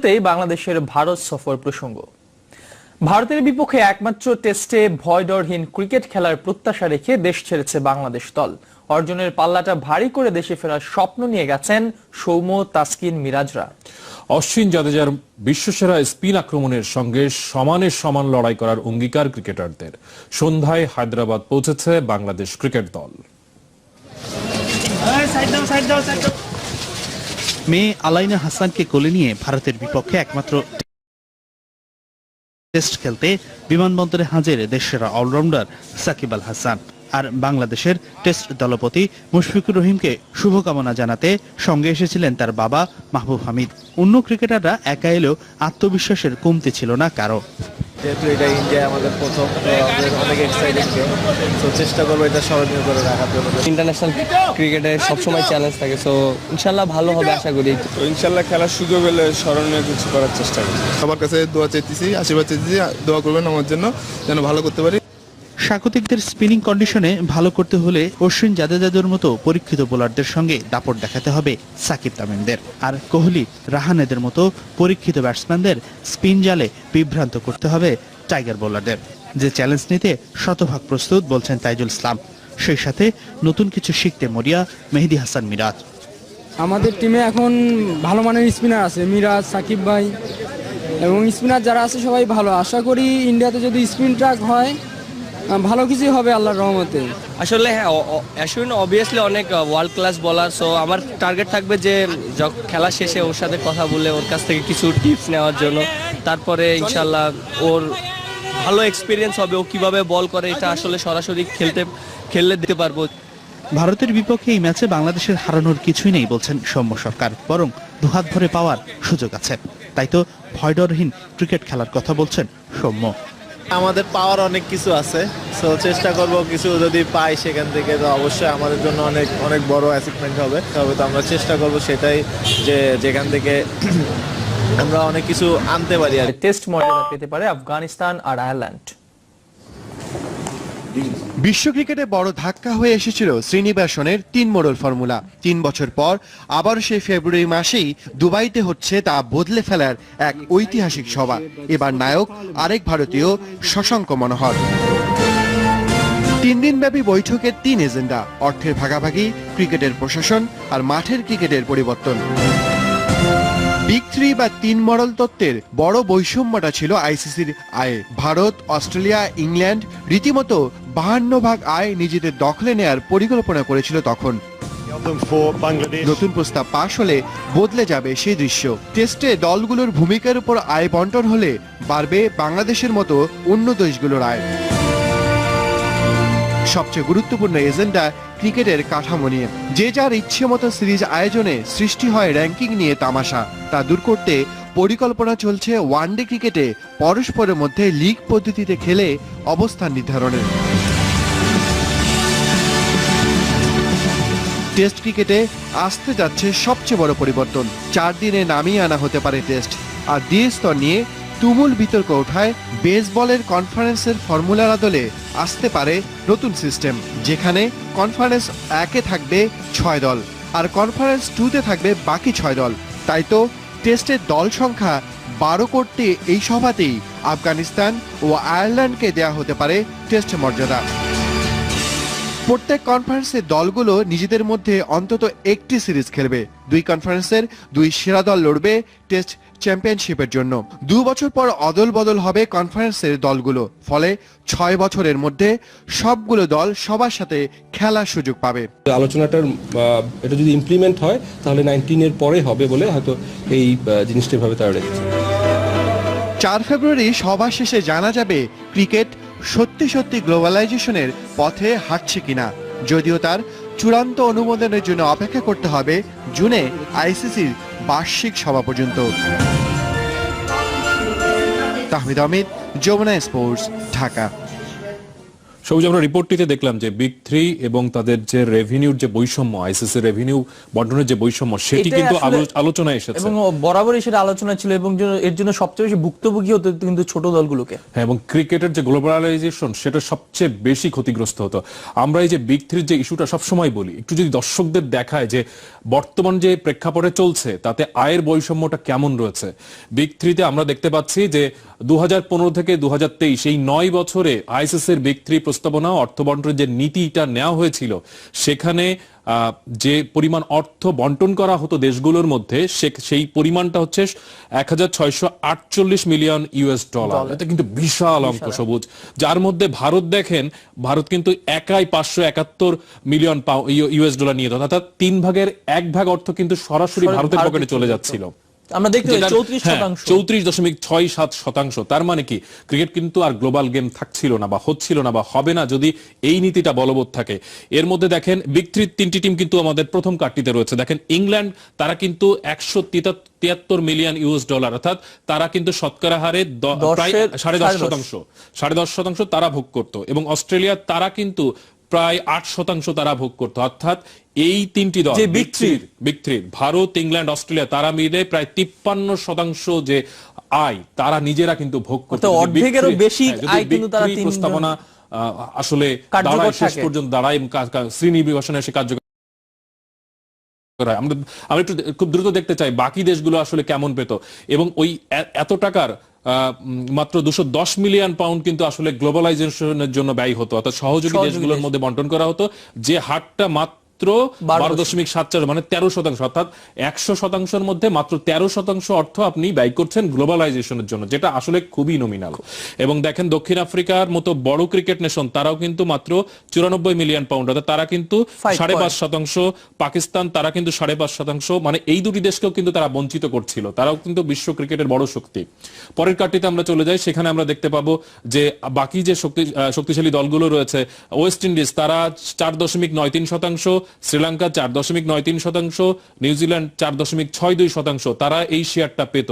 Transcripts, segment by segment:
শুরুতেই বাংলাদেশের ভারত সফর প্রসঙ্গ। ভারতের বিপক্ষে একমাত্র টেস্টে ভয়ডরহীন ক্রিকেট খেলার প্রত্যাশা রেখে দেশ ছেড়েছে বাংলাদেশ দল। অর্জনের পাল্লাটা ভারী করে দেশে ফেরার স্বপ্ন নিয়ে গেছেন সৌম্য তাসকিন মিরাজরা। অশ্বিন জাদেজার বিশ্বসেরা স্পিন আক্রমণের সঙ্গে সমানে সমান লড়াই করার অঙ্গীকার ক্রিকেটারদের। সন্ধ্যায় হায়দ্রাবাদ পৌঁছেছে বাংলাদেশ ক্রিকেট দল। মেয়ে আলাইনা হাসানকে কোলে নিয়ে ভারতের বিপক্ষে একমাত্র টেস্ট খেলতে বিমানবন্দরে হাজির দেশের অলরাউন্ডার সাকিব আল হাসান আর বাংলাদেশের টেস্ট দলপতি মুশফিকুর রহিমকে শুভকামনা জানাতে সঙ্গে এসেছিলেন তার বাবা মাহবুব হামিদ। অন্য ক্রিকেটাররা একা এলেও আত্মবিশ্বাসের কমতি ছিল না কারও। যেহেতু এটা ইন্ডিয়া আমাদের প্রথম তো আমাদের অনেক এক্সাইটেড তো চেষ্টা করব এটা স্মরণীয় করে রাখার জন্য। ইন্টারন্যাশনাল ক্রিকেটে সবসময় চ্যালেঞ্জ থাকে সো ইনশাল্লাহ ভালো হবে আশা করি। তো ইনশাল্লাহ খেলার সুযোগ হলে স্মরণীয় কিছু করার চেষ্টা করি সবার কাছে দোয়া চাইতেছি আশীর্বাদ চাইতেছি দোয়া করবেন আমার জন্য যেন ভালো করতে পারি। স্বাগতিকদের স্পিনিং কন্ডিশনে ভালো করতে হলে অশ্বিন জাদেজাদের মতো পরীক্ষিত বোলারদের সঙ্গে দাপট দেখাতে হবে সাকিব তামিমদের। আর কোহলি, রাহানেদের মতো পরীক্ষিত ব্যাটসম্যানদের স্পিন জালে বিভ্রান্ত করতে হবে টাইগার বোলারদের যে চ্যালেঞ্জ নিতে শতভাগ প্রস্তুত বলছেন তাইজুল ইসলাম। সেই সাথে নতুন কিছু শিখতে মরিয়া মেহেদি হাসান মিরাজ। আমাদের টিমে এখন ভালো মানের স্পিনার আছে, মিরাজ, সাকিব ভাই। এবং স্পিনার যারা আছে সবাই ভালো। আশা করি ইন্ডিয়াতে যদি স্পিন ট্রাক হয় ভালো কিছুই হবে আল্লাহর রহমতে। আসলে হ্যাঁ অ- অ- অশ্বিন অবভিয়াসলি অনেক ওয়ার্ল্ড ক্লাস বলার সো আমার টার্গেট থাকবে যে যখন খেলা শেষে ওর সাথে কথা বলে ওর কাছ থেকে কিছু টিপস নেওয়ার জন্য। তারপরে ইনশাল্লাহ ওর ভালো এক্সপিরিয়েন্স হবে ও কীভাবে বল করে এটা আসলে সরাসরি খেলতে খেললে দিতে পারব। ভারতের বিপক্ষে এই ম্যাচে বাংলাদেশের হারানোর কিছুই নেই বলছেন সৌম্য সরকার বরং দুহাত ভরে পাওয়ার সুযোগ আছে। তাই তো ভয়ডরহীন ক্রিকেট খেলার কথা বলছেন সৌম্য। আমাদের পাওয়ার অনেক কিছু আছে সো চেষ্টা করব কিছু যদি পাই সেখান থেকে তো অবশ্যই আমাদের জন্য অনেক অনেক বড় অ্যাচিভমেন্ট হবে। তবে তো আমরা চেষ্টা করব সেটাই যে যেখান থেকে আমরা অনেক কিছু আনতে পারি আর টেস্ট মর্যাদা পেতে পারে আফগানিস্তান আর আয়ারল্যান্ড। বিশ্ব ক্রিকেটে বড় ধাক্কা হয়ে এসেছিল শ্রীনিবাসনের তিন মোড়ল ফর্মুলা। তিন বছর পর আবার সেই ফেব্রুয়ারি মাসেই দুবাইতে হচ্ছে তা বদলে ফেলার এক ঐতিহাসিক সভা। এবার নায়ক আরেক ভারতীয় শশাঙ্ক মনোহর। তিন দিনব্যাপী বৈঠকের তিন এজেন্ডা, অর্থের ভাগাভাগি, ক্রিকেটের প্রশাসন আর মাঠের ক্রিকেটের পরিবর্তন। বিগ থ্রি বা তিন মডেল তত্ত্বের বড় বৈষম্যটা ছিল আইসিসির আয়ে। ভারত, অস্ট্রেলিয়া, ইংল্যান্ড রীতিমতো বাহান্ন ভাগ আয় নিজেদের দখলে নেয়ার পরিকল্পনা করেছিল তখন। নতুন প্রস্তাব পাশ হলে বদলে যাবে সেই দৃশ্য। টেস্টে দলগুলোর ভূমিকার উপর আয় বন্টন হলে বাড়বে বাংলাদেশের মতো অন্য দেশগুলোর আয়। সবচেয়ে গুরুত্বপূর্ণ এজেন্ডা ক্রিকেটের কাঠামো নিয়ে। যে যার ইচ্ছে মতো সিরিজ আয়োজনে সৃষ্টি হয় র্যাঙ্কিং নিয়ে তামাশা। তা দূর করতে পরিকল্পনা চলছে ওয়ানডে ক্রিকেটে। পরস্পরের মধ্যে লিগ পদ্ধতিতে খেলে অবস্থান নির্ধারণের। টেস্ট ক্রিকেটে আসতে যাচ্ছে সবচেয়ে বড় পরিবর্তন। চার দিনে নামিয়ে আনা হতে পারে টেস্ট। আর দিয়ে স্তর নিয়ে তুমুল বিতর্ক ওঠায় বেসবলের কনফারেন্সের ফর্মুলার আদলে আসতে পারে নতুন সিস্টেম, যেখানে কনফারেন্স একে থাকবে ছয় দল আর কনফারেন্স টুতে থাকবে বাকি ছয় দল। তাই তো টেস্টের দল সংখ্যা বারো করতে এই সভাতেই আফগানিস্তান ও আয়ারল্যান্ডকে দেয়া হতে পারে টেস্ট মর্যাদা। প্রত্যেক কনফারেন্সে দলগুলো নিজেদের মধ্যে অন্তত একটি সিরিজ খেলবে। দুই কনফারেন্সের দুই সেরা দল লড়বে টেস্ট চ্যাম্পিয়নশিপের জন্য। দু বছর পর অদল বদল হবে কনফারেন্সের দলগুলো। ফলে ছয় বছরের মধ্যে সবগুলো দল সবার সাথে খেলার সুযোগ পাবে। আলোচনাটার এটা যদি ইমপ্লিমেন্ট হয় তাহলে নাইনটিনের পরে হবে বলে হয়তো এই জিনিসটা এভাবে তারা রেখেছে। চার ফেব্রুয়ারি সভা শেষে জানা যাবে ক্রিকেট সত্যি সত্যি গ্লোবালাইজেশনের পথে হাঁটছে কিনা। যদিও তার চূড়ান্ত অনুমোদনের জন্য অপেক্ষা করতে হবে জুনে আইসিসির বার্ষিক সভা পর্যন্ত। তাহমিদ আহমেদ যমুনা স্পোর্টস ঢাকা। সবুজ আমরা রিপোর্টটিতে দেখলাম যে বিগ থ্রি এবং তাদের যে রেভিনিউর যে বৈষম্য আইসিসি রেভিনিউ বন্টনের যে বৈষম্য সেটি কিন্তু আসলে- আলো- আলোচনায় এসেছে। এবং বরাবরই সেটা আলোচনা ছিল এবং এর জন্য সবচেয়ে বেশি ভুক্তভোগী হতো কিন্তু ছোট দলগুলোকে। হ্যাঁ এবং ক্রিকেটের যে গ্লোবালাইজেশন সেটা সবচেয়ে বেশি ক্ষতিগ্রস্ত হতো। আমরা এই যে বিগ থ্রির যে ইস্যুটা সবসময় বলি একটু যদি দর্শকদের দেখায় যে বর্তমান যে প্রেক্ষাপটে চলছে তাতে আয়ের বৈষম্যটা কেমন রয়েছে? বিগ থ্রিতে আমরা দেখতে পাচ্ছি যে দু হাজার পনেরো থেকে দু হাজার তেইশ এই নয় বছরে আইসিস এর বিগ থ্রি প্রস্তাবনা অর্থ বন্টনের যে নীতিটা নেওয়া হয়েছিল সেখানে আহ, যে পরিমাণ অর্থ বন্টন করা হতো দেশগুলোর মধ্যে সেই পরিমাণটা হচ্ছে এক হাজার ছয়শো আটচল্লিশ মিলিয়ন ইউএস ডলার। এটা কিন্তু বিশাল অঙ্ক সবুজ। যার মধ্যে ভারত দেখেন ভারত কিন্তু একাই পাঁচশো একাত্তর মিলিয়ন ইউএস ডলার নিয়ে যেত অর্থাৎ তিন ভাগের এক ভাগ অর্থ কিন্তু সরাসরি ভারতের পকেটে চলে যাচ্ছিল। আমরা দেখতে পাই চৌত্রিশ হ্যাঁ, শতাংশ। চৌত্রিশ দশমিক ছয় সাত শতাংশ। তার মানে কি? ক্রিকেট কিন্তু আর গ্লোবাল গেম থাকছিল না বা হচ্ছিল না বা হবে না যদি এই নীতিটা বলবৎ থাকে। এর মধ্যে দেখেন বিগ থ্রি তিনটি টিম কিন্তু আমাদের প্রথম কাটটিতে রয়েছে। দেখেন ইংল্যান্ড তারা কিন্তু একশো তিয়াত্তর মিলিয়ন ইউএস ডলার অর্থাৎ তারা কিন্তু শতকরা হারে প্রায় সাড়ে দশ। শতাংশ। সাড়ে দশ শতাংশ তারা ভোগ করত। এবং অস্ট্রেলিয়া তারা কিন্তু প্রায় আট শতাংশ তারা ভোগ করত। অর্থাৎ এই তিনটি দল big three Bharat England Australia তারা মিলে প্রায় তিপ্পান্ন শতাংশ যে আয় তারা নিজেরা কিন্তু ভোগ করতে। অর্ধেকেরও বেশি আয় কিন্তু তারা প্রস্তাবনা আসলে দাঁড়ায় শেষ পর্যন্ত দাঁড়ায় শ্রীনিবাসনে এসে কার্যকর হয়। আমরা আমরা একটু খুব দ্রুত দেখতে চাই বাকি দেশগুলো আসলে কেমন পেত। এবং ওই এত টাকার মাত্র দুশো দশ মিলিয়ন পাউন্ড কিন্তু আসলে গ্লোবালাইজেশনের জন্য ব্যয় হতো। অর্থাৎ সহযোগী দেশগুলোর মধ্যে বন্টন করা হতো। যে হারটা মাত্র বারো বারো দশমিক সাত চার মানে তেরো শতাংশ অর্থাৎ একশো শতাংশের মধ্যে মাত্র তেরো শতাংশ অর্থ আপনি ব্যয় করছেন গ্লোবালাইজেশনের জন্য যেটা আসলে খুবই নমিনাল এবং দেখেন দক্ষিণ আফ্রিকার মতো বড় ক্রিকেট নেশন তারাও কিন্তু মাত্র চুরানব্বই মিলিয়ন পাউন্ড অর্থাৎ তারা কিন্তু সাড়ে পাঁচ শতাংশ পাকিস্তান তারা কিন্তু সাড়ে পাঁচ শতাংশ মানে এই দুটি দেশকেও কিন্তু তারা বঞ্চিত করছিল তারাও কিন্তু বিশ্ব ক্রিকেটের বড় শক্তি। পরের কার্ডটিতে আমরা চলে যাই সেখানে আমরা দেখতে পাবো যে বাকি যে শক্তি শক্তিশালী দলগুলো রয়েছে ওয়েস্ট ইন্ডিজ তারা চার দশমিক নয় তিন শতাংশ শ্রীলঙ্কা চার দশমিক নয় তিন শতাংশ নিউজিল্যান্ড চার দশমিক ছয় দুই শতাংশ, তারা এই শেয়ারটা পেত।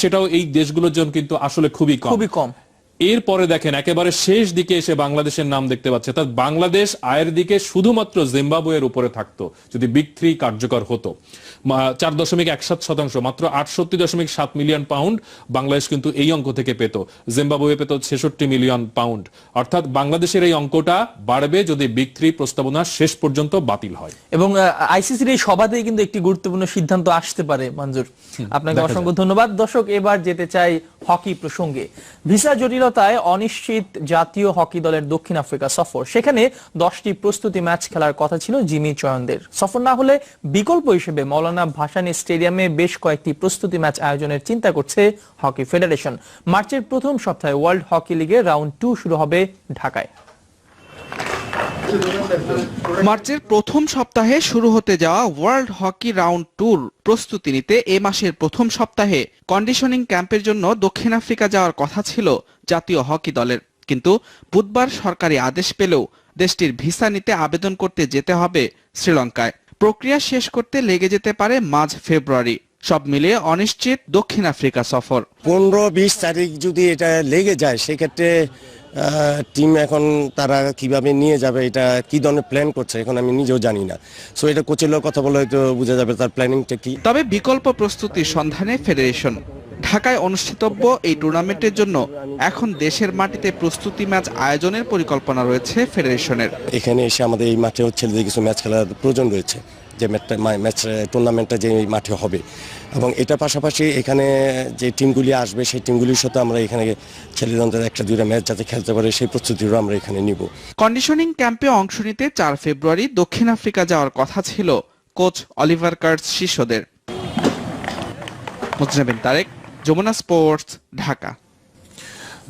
সেটাও এই দেশগুলোর জন্য কিন্তু আসলে খুবই খুবই কম। এরপরে দেখেন একেবারে শেষ দিকে এসে বাংলাদেশের নাম দেখতে পাচ্ছে। অর্থাৎ বাংলাদেশ আয়ের দিকে শুধুমাত্র জিম্বাবুয়ের উপরে থাকতো যদি বিগ থ্রি কার্যকর হতো। চার দশমিক এক সাত শতাংশ মাত্র আটষট্টি দশমিক সাত মিলিয়ন পাউন্ড বাংলাদেশ কিন্তু এই অঙ্ক থেকে পেত। জিম্বাবুয়ে পেত ছেষট্টি মিলিয়ন পাউন্ড। অর্থাৎ বাংলাদেশের এই অঙ্কটা বাড়বে যদি বিগ থ্রি প্রস্তাবনা শেষ পর্যন্ত বাতিল হয়। এবং আইসিসির এই সভাতেই কিন্তু একটি গুরুত্বপূর্ণ সিদ্ধান্ত আসতে পারে মঞ্জুর। আপনাকে অসংখ্য ধন্যবাদ। দর্শক এবার যেতে চাই হকি প্রসঙ্গে। ভিসা জটিলতায় অনিশ্চিত জাতীয় হকি দলের দক্ষিণ আফ্রিকা সফর। সেখানে দশটি প্রস্তুতি ম্যাচ খেলার কথা ছিল জিমি চয়নদের। সফর না হলে বিকল্প হিসেবে মৌলানা ভাসানী স্টেডিয়ামে বেশ কয়েকটি প্রস্তুতি ম্যাচ আয়োজনের চিন্তা করছে হকি ফেডারেশন। মার্চের প্রথম সপ্তাহে ওয়ার্ল্ড হকি লিগে রাউন্ড টু শুরু হবে ঢাকায়। মার্চের প্রথম সপ্তাহে শুরু হতে যাওয়া ওয়ার্ল্ড হকি রাউন্ড ট্যুর প্রস্তুতি নিতে এ মাসের প্রথম সপ্তাহে কন্ডিশনিং ক্যাম্পের জন্য দক্ষিণ আফ্রিকা যাওয়ার কথা ছিল জাতীয় হকি দলের। কিন্তু বুধবার সরকারি আদেশ পেলেও দেশটির ভিসা নিতে আবেদন করতে যেতে হবে শ্রীলঙ্কায়। প্রক্রিয়া শেষ করতে লেগে যেতে পারে মাঝ ফেব্রুয়ারি। সব মিলিয়ে অনিশ্চিত দক্ষিণ আফ্রিকা সফর। পনেরো বিশ তারিখ যদি এটা লেগে যায়, সেক্ষেত্রে টিম এখন তারা কীভাবে নিয়ে যাবে এটা কি ধরনের প্ল্যান করছে এখন আমি নিজেও জানি না। সো এটা কোচের লোক কথা বলে হয়তো বোঝা যাবে তার প্ল্যানিংটা কি। তবে বিকল্প প্রস্তুতির সন্ধানে ফেডারেশন ঢাকায় অনুষ্ঠিতব্য এই টুর্নামেন্টের জন্য এখন দেশের মাটিতে প্রস্তুতি ম্যাচ আয়োজনের পরিকল্পনা রয়েছে ফেডারেশনের এখানে এসে আমাদের এই মাঠে হচ্ছে যে কিছু ম্যাচ খেলার প্রয়োজন রয়েছে। যে ম্যাচ টুর্নামেন্টটা যে মাঠে হবে। এবং এটার পাশাপাশি এখানে যে টিমগুলি আসবে, সেই টিমগুলির সাথে আমরা এখানে ছেলেদের একটা দুইটা ম্যাচ যাতে খেলতে পারে, সেই প্রস্তুতিও আমরা এখানে নিব। কন্ডিশনিং ক্যাম্পে অংশ নিতে চার ফেব্রুয়ারি দক্ষিণ আফ্রিকা যাওয়ার কথা ছিল কোচ অলিভার কার্টস শিষ্যদের। মুজনাবিন তারেক, যমুনা স্পোর্টস, ঢাকা।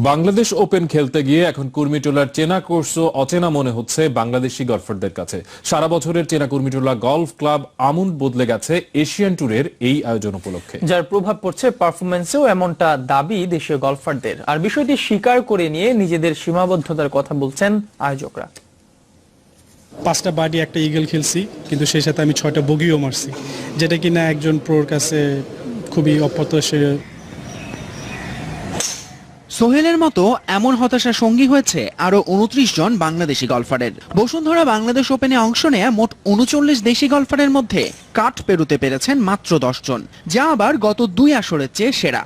বাংলাদেশ ওপেন খেলতে গিয়ে এখন কুর্মিটোলার চেনা কোর্সও অচেনা মনে হচ্ছে বাংলাদেশি গলফারদের কাছে। সারা বছরের চেনা কুর্মিটোলা গলফ ক্লাব আমুন বদলে গেছে এশিয়ান ট্যুরের এই আয়োজন উপলক্ষে। যার প্রভাব পড়ছে পারফরমেন্সেও এমনটা দাবি দেশীয় গলফারদের। আর বিষয়টি স্বীকার করে নিয়ে নিজেদের সীমাবদ্ধতার কথা বলছেন আয়োজকরা। পাঁচটা বাডি একটা ইগল খেলছি কিন্তু সেই সাথে আমি ছয়টা বগিও মারছি যেটা কিনা একজন প্রোর কাছে খুবই অপ্রত্যাশিত সোহেলের মতো এমন হতাশা সঙ্গী হয়েছে আরও উনত্রিশ জন বাংলাদেশি গলফারের। বসুন্ধরা বাংলাদেশ ওপেনে অংশ নেয়া মোট উনচল্লিশ দেশি গলফারের মধ্যে কাঠ পেরুতে পেরেছেন মাত্র দশ জন, যা আবার গত দুই আসরের চেয়ে সেরা।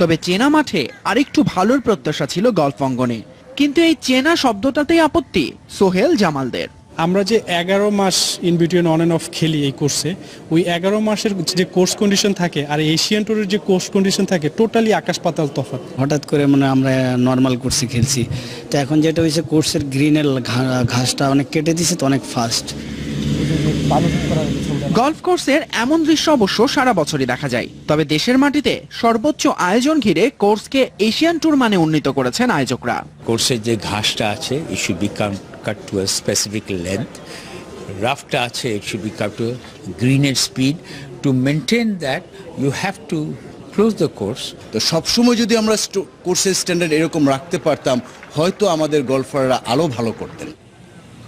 তবে চেনা মাঠে আরেকটু ভালোর প্রত্যাশা ছিল গল্ফ অঙ্গনে, কিন্তু এই চেনা শব্দটাতেই আপত্তি সোহেল জামালদের। আমরা যে এগারো মাস in between on and off খেলি এই কোর্সে ওই এগারো মাসের যে কোর্স কন্ডিশন থাকে আর এশিয়ান ট্যুরের যে কোর্স কন্ডিশন থাকে টোটালি আকাশ পাতাল তফাৎ। হঠাৎ করে মানে আমরা নর্মাল কোর্সে খেলছি। তো এখন যেটা হয়েছে কোর্সের গ্রিনের ঘাসটা অনেক কেটে দিছে তো অনেক ফাস্ট গলফ কোর্সের এমন দৃশ্য অবশ্য সারা বছরই দেখা যায়। তবে দেশের মাটিতে সর্বোচ্চ আয়োজন ঘিরে কোর্সকে এশিয়ান ট্যুর মানে উন্নীত করেছেন আয়োজকরা। কোর্সের যে ঘাসটা আছে it should be cut to a specific length রাফটা আছে it should be cut to গ্রিনের speed to maintain that you have to close the course তো সবসময় যদি আমরা কোর্সের স্ট্যান্ডার্ড এরকম রাখতে পারতাম হয়তো আমাদের গলফাররা আরও ভালো করতেন।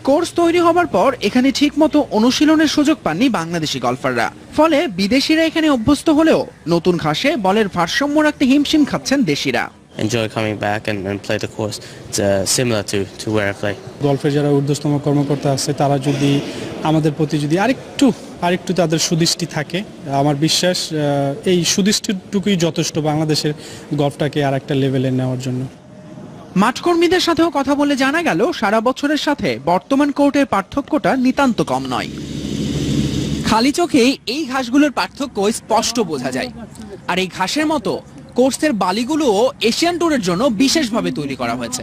কোর্স তৈরি হবার পর এখানে ঠিকমতো অনুশীলনের সুযোগ পাননি বাংলাদেশি গলফাররা ফলে বিদেশিরা এখানে অভ্যস্ত হলেও নতুন ঘাসে বলের ভারসাম্য রাখতে হিমশিম খাচ্ছেন দেশিরা। Enjoy coming back and, and play the course. It's uh, similar to, to where I play. গল্ফের যারা ঊর্ধ্বতম কর্মকর্তা আছে তারা যদি আমাদের প্রতি যদি আরেকটু আরেকটু তাদের সুদৃষ্টি থাকে আমার বিশ্বাস এই সুদৃষ্টিটুকুই যথেষ্ট বাংলাদেশের গল্ফটাকে আর একটা লেভেলে নেওয়ার জন্য মাঠকর্মীদের সাথেও কথা বলে জানা গেল সারা বছরের সাথে বর্তমান কোর্টের পার্থক্যটা নিতান্ত কম নয় খালি চোখেই এই ঘাসগুলোর পার্থক্য স্পষ্ট বোঝা যায় আর এই ঘাসের মতো কোর্সের বালিগুলোও এশিয়ান ট্যুরের জন্য বিশেষভাবে তৈরি করা হয়েছে।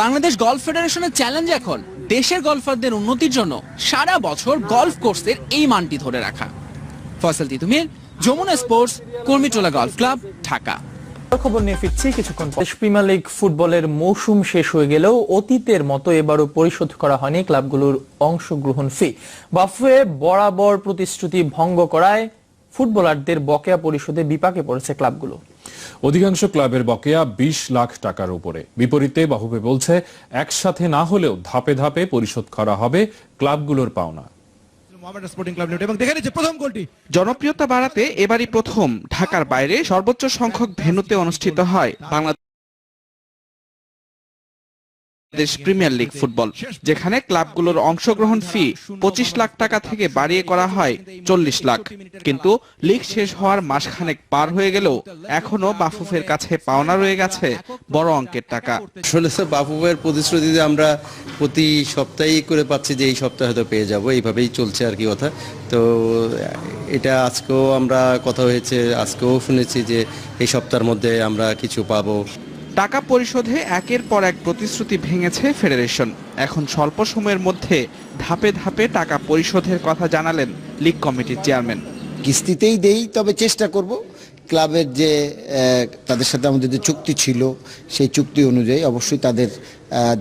বাংলাদেশ গল্ফ ফেডারেশনের চ্যালেঞ্জ এখন দেশের গল্ফারদের উন্নতির জন্য সারা বছর গল্ফ কোর্সের এই মানটি ধরে রাখা। ফসল Titumir, Jamuna sports, Kurmitola golf club, Dhaka. খবর নিয়ে ফিরছি কিছুক্ষণ প্রিমিয়ার লিগ ফুটবলের মৌসুম শেষ হয়ে গেলেও অতীতের মতো এবারও পরিশোধ করা হয়নি ক্লাবগুলোর অংশগ্রহণ ফি। বাফুয়ে বরাবর প্রতিশ্রুতি ভঙ্গ করায় ফুটবলারদের বকেয়া পরিশোধে বিপাকে পড়েছে ক্লাবগুলো। অধিকাংশ ক্লাবের বকেয়া বিশ লাখ টাকার উপরে। বিপরীতে বাহুবে বলছে একসাথে না হলেও ধাপে ধাপে পরিশোধ করা হবে ক্লাবগুলোর পাওনা। জনপ্রিয়তা বাড়াতে এবারই প্রথম ঢাকার বাইরে সর্বোচ্চ সংখ্যক ভেন্যুতে অনুষ্ঠিত হয় বাংলাদেশ। প্রিমিয়ার লিগ ফুটবল যেখানে ক্লাবগুলোর অংশগ্রহণ ফি পঁচিশ লাখ টাকা থেকে বাড়িয়ে করা হয় চল্লিশ লাখ। কিন্তু লিগ শেষ হওয়ার মাসখানেক পার হয়ে গেলেও এখনও বাফুফের কাছে পাওনা রয়ে গেছে বড় অঙ্কের টাকা। আসলে বাফুফের প্রতিশ্রুতিতে আমরা প্রতি সপ্তাহেই করে পাচ্ছি যে এই সপ্তাহে হয়তো পেয়ে যাব, এইভাবেই চলছে আর কি কথা। তো, এটা আজকেও আমরা কথা হয়েছে, আজকেও শুনেছি যে এই সপ্তাহের মধ্যে আমরা কিছু পাবো। টাকা পরিশোধে একের পর এক প্রতিশ্রুতি ভেঙেছে ফেডারেশন। এখন স্বল্প সময়ের মধ্যে ধাপে ধাপে টাকা পরিশোধের কথা জানালেন লিগ কমিটির চেয়ারম্যান। কিস্তিতেই দেই, তবে চেষ্টা করব। ক্লাবের যে তাদের সাথে আমাদের যে চুক্তি ছিল, সেই চুক্তি অনুযায়ী অবশ্যই তাদের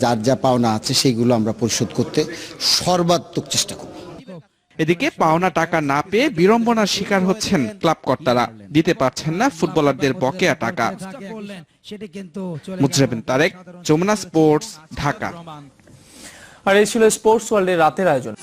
যার যা পাওনা আছে, সেইগুলো আমরা পরিশোধ করতে সর্বাত্মক চেষ্টা করব। এদিকে পাওনা টাকা না পেয়ে বিড়ম্বনার শিকার হচ্ছেন ক্লাব কর্তারা দিতে পারছেন না ফুটবলারদের বকেয়া টাকা। তারেক, যমুনা স্পোর্টস, ঢাকা। আর এই ছিল স্পোর্টস ওয়ার্ল্ডের রাতের আয়োজন।